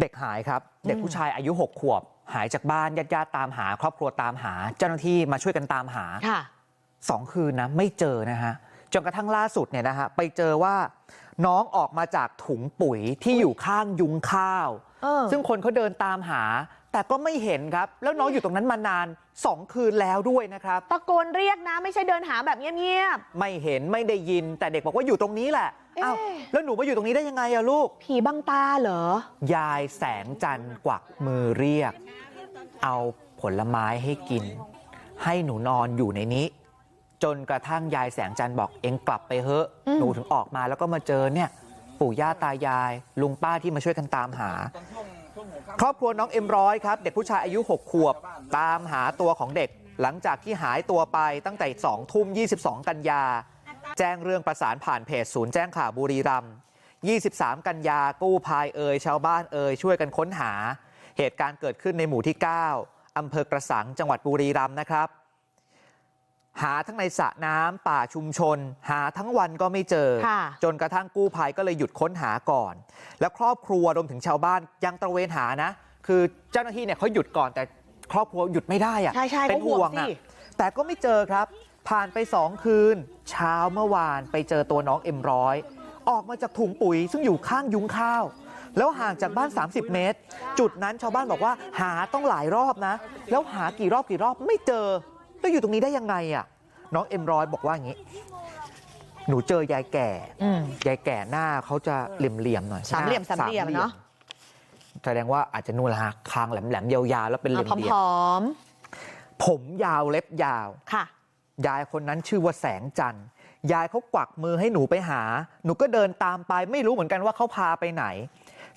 เด็กหายครับเด็กผู้ชายอายุ6ขวบหายจากบ้านญาติญาติๆตามหา ครอบครัวตามหา เจ้าหน้าที่มาช่วยกันตามหาค่ะสองคืนนะไม่เจอนะฮะจนกระทั่งล่าสุดเนี่ยนะฮะไปเจอว่าน้องออกมาจากถุงปุ๋ยที่อยู่ข้างยุงข้าวเออซึ่งคนเขาเดินตามหา แต่ก็ไม่เห็นครับ แล้วน้องอยู่ตรงนั้นมานานสองคืนแล้วด้วยนะครับ ตะโกนเรียกนะ ไม่ใช่เดินหาแบบเงียบไม่เห็นไม่ได้ยิน แต่เด็กบอกว่าอยู่ตรงนี้แหละเอ๊ะอ้าวแล้วหนูมาอยู่ตรงนี้ได้ยังไงอะลูกๆผีบังตาเหรอยายแสงจันทร์กวักมือเรียก เอาผลไม้ให้กิน ให้หนูนอนอยู่ในนี้ จนกระทั่งยายแสงจันทร์บอกเองกลับไปเถอะอืมหนูถึงออกมาแล้วก็มาเจอเนี่ย ปู่ย่าตายาย ลุงป้าที่มาช่วยกันตามหา ครอบครัวน้องเอ็มร้อยครับ เด็กผู้ชายอายุ6ขวบ ตามหาตัวของเด็กหลังจากที่หายตัวไปตั้งแต่2ทุ่ม22 กันยา แจ้งเรื่องประสานผ่านเพจศูนย์แจ้งข่าวบุรีรัมย์23กันยากู้ภัยเอ่ยชาวบ้านเอ่ยช่วยกันค้นหาเหตุการณ์เกิดขึ้นในหมู่ที่ 9อำเภอกระสังจังหวัดบุรีรัมย์นะครับ หาทั้งในสระน้ำป่าชุมชน หาทั้งวันก็ไม่เจอค่ะจนกระทั่งกู้ภัยก็เลยหยุดค้นหาก่อน แล้วครอบครัวรวมถึงชาวบ้านยังตระเวนหานะ คือเจ้าหน้าที่เนี่ยเขาหยุดก่อนแต่ครอบครัวหยุดไม่ได้อะใช่ใช่เป็นเขาห่ห่ววงงอะสิแต่ก็ไม่เจอครับ ผ่านไปสองคืนเช้าเมื่อวานไปเจอตัวน้องเอ็มร้อยออกมาจากถุงปุ๋ยซึ่งอยู่ข้างยุ้งข้าวแล้วห่างจากบ้าน 30 เมตร จุดนั้นชาวบ้านบอกว่าหาต้องหลายรอบนะ แล้วหากี่รอบกี่รอบไม่เจอ แล้วอยู่ตรงนี้ได้ยังไงอะน้องเอ็มร้อยบอกว่าอย่างนี้ หนูเจอยายแก่อืมยายแก่หน้าเขาจะเหลี่ยมๆหน่อยสามเหลี่ยมน้สามเหลี่ยมเนอะแสดงว่าอาจจะนู่นละฮะคางแหลมๆยาวๆแล้วเป็นเหอะลี่ยมผอมๆผมยาวเล็บยาวๆค่ะ ยายคนนั้นชื่อว่าแสงจันทร์ยายเขากวักมือให้หนูไปหาหนูก็เดินตามไปไม่รู้เหมือนกันว่าเขาพาไปไหน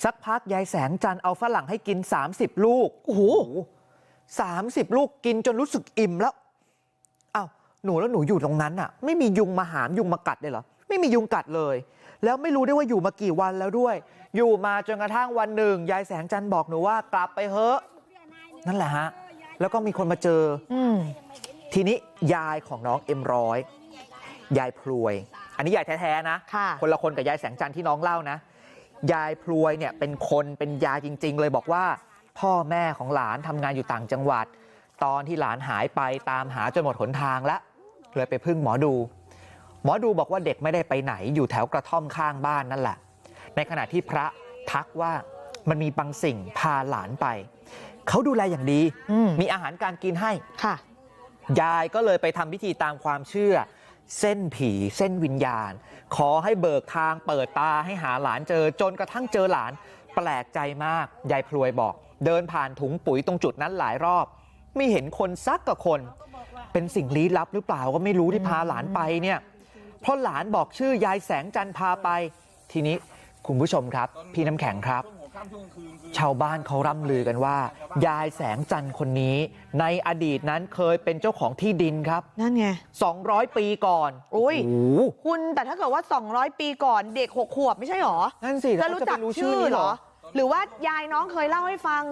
สักพักยายแสงจันทร์เอาฝรั่งให้กิน 30 ลูกโอ้โหสามสิบลูกกินจนรู้สึกอิ่มแล้วอ้าวหนูแล้วหนูอยู่ตรงนั้นอะ ไม่มียุงมาหามยุงมากัดเลยเหรอไม่มียุงกัดเลย แล้วไม่รู้ได้วยว่าอยู่มากี่วันแล้วด้วย อยู่มาจนกระทั่งวันหนึ่ง ยายแสงจันทร์บอกหนูว่ากลับไปเถอะนั่นแหละฮะ แล้วก็มีคนมาเจอ อืม ทีนี้ยายของน้องเอ็มร้อยยายพลวย อันนี้ยายแท้ๆนะค่ะคนละคนกับยายแสงจันทร์ที่น้องเล่านะ ยายพลวยเนี่ยเป็นคนเป็นยายจริง ๆ เลยบอกว่า พ่อแม่ของหลานทำงานอยู่ต่างจังหวัด ตอนที่หลานหายไปตามหาจนหมดหนทางแล้วเลยไปพึ่งหมอดู หมอดูบอกว่าเด็กไม่ได้ไปไหนอยู่แถวกระท่อมข้างบ้านนั่นแหละ ในขณะที่พระทักว่ามันมีบางสิ่งพาหลานไป เขาดูแลอย่างดีอืมมีอาหารการกินให้ค่ะ ยายก็เลยไปทำพิธีตามความเชื่อ เส้นผีเส้นวิญญาณ ขอให้เบิกทางเปิดตาให้หาหลานเจอ จนกระทั่งเจอหลาน แปลกใจมาก ยายพลวยบอก เดินผ่านถุงปุ๋ยตรงจุดนั้นหลายรอบ ไม่เห็นคนสักกับคน เป็นสิ่งลี้ลับหรือเปล่าก็ไม่รู้ที่พาหลานไปเนี่ยเพราะหลานบอกชื่อยายแสงจันทร์พาไป ทีนี้คุณผู้ชมครับ พี่น้ำแข็งครับ ชาวบ้านเขาร่ำลือกันว่ายายแสงจันทร์คนนี้ในอดีตนั้นเคยเป็นเจ้าของที่ดินครับนั่นไง200ปีก่อนอุ้ยโอ้โหคุณแต่ถ้าเกิดว่า200ปีก่อนเด็ก6ขวบไม่ใช่หรอนั่นสิจะแล้วรู้เขาจะจัไปกรู้ชื่ชื่ออนี้เหเหรรออหรือว่ายายน้องเคยเล่าให้ฟัง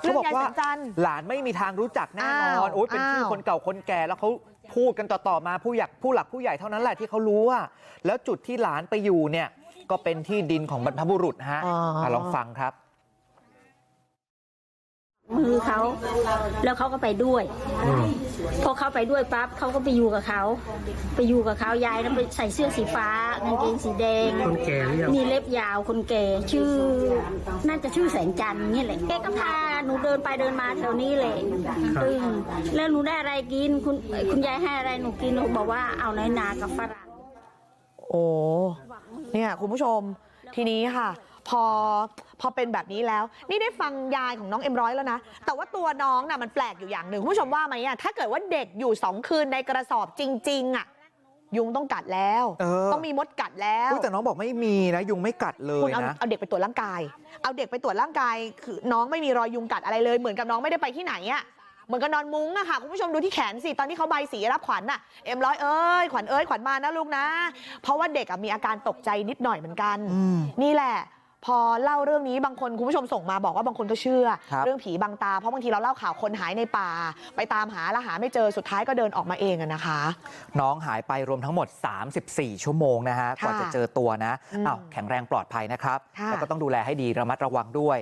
เขาเรื่บอกยายว่าแสงจันทร์หลานไม่มีทางรู้จักแน่นออ้านวโอ้ยเป็นชื่ออ้าวคนเก่าคนแก่แล้วเขาพูดกันต่อๆมาผู้อยากผู้หลักผู้ใหญ่เท่านั้นแหละที่เขารู้ว่าแล้วจุดที่หลานไปอยู่เนี่ย ก็เป็นที่ดินของบรรพบุรุษฮะอ๋ออะลองฟังครับมือเขาแล้วเขาก็ไปด้วยพอเขาไปด้วยปั๊บเขาก็ไปอยู่กับเขา ไปอยู่กับเขายายนั้นไปใส่เสื้อสีฟ้ากางเกงสีแดงคนแก่หรือยังมีเล็บยาวคนแก่ชื่อ น่าจะชื่อแสงจันทร์นี่แหละแกก็พาหนูเดินไปเดินมาแถวนี้เลยตึงแล้วหนูได้อะไรกินคุณคุณยายให้อะไรหนูกินหนูบอกว่าเอาน้อยนากับฝรั่งโอ้ เนี่ยคุณผู้ชมทีนี้ค่ะพอพอเป็นแบบนี้แล้วนี่ได้ฟังยายของน้องเอ็มร้อยแล้วนะแต่ว่าตัวน้องน่ะมันแปลกอยู่อย่างหนึ่งคุณผู้ชมว่าไหมอะถ้าเกิดว่าเด็กอยู่สองคืนในกระสอบจริงๆอะยุงต้องกัดแล้วเออต้องมีมดกัดแล้วอุ๊ยแต่น้องบอกไม่มีนะยุงไม่กัดเลคุณยเอานะเอาเด็กไปตรวจร่างกายเอาเด็กไปตรวจร่างกายคือน้องไม่มีรอยยุงกัดอะไรเลยเหมือนกับน้องไม่ได้ไปที่ไหนอะ เหมือนกับนอนมุ้งอะค่ะคุณผู้ชมดูที่แขนสิตอนที่เขาใบสีรับขวัญน่ะเอ็มร้อยเอ้ยขวัญเอ้ยขวัญมานะลูกนะ เพราะว่าเด็กอะมีอาการตกใจนิดหน่อยเหมือนกันอืมนี่แหละ พอเล่าเรื่องนี้บางคนคุณผู้ชมส่งมาบอกว่าบางคนก็เชื่อครับเรื่องผีบังตาเพราะบางทีเราเล่าข่าวคนหายในป่า ไปตามหาแล้วหาไม่เจอสุดท้ายก็เดินออกมาเองอะนะคะ น้องหายไปรวมทั้งหมด 34 ชั่วโมงนะฮะค่ะกว่าจะเจอตัวนะอืมอ้าวแข็งแรงปลอดภัยนะครับค่ะแล้วก็ต้องดูแลให้ดีระมัดระวังด้วย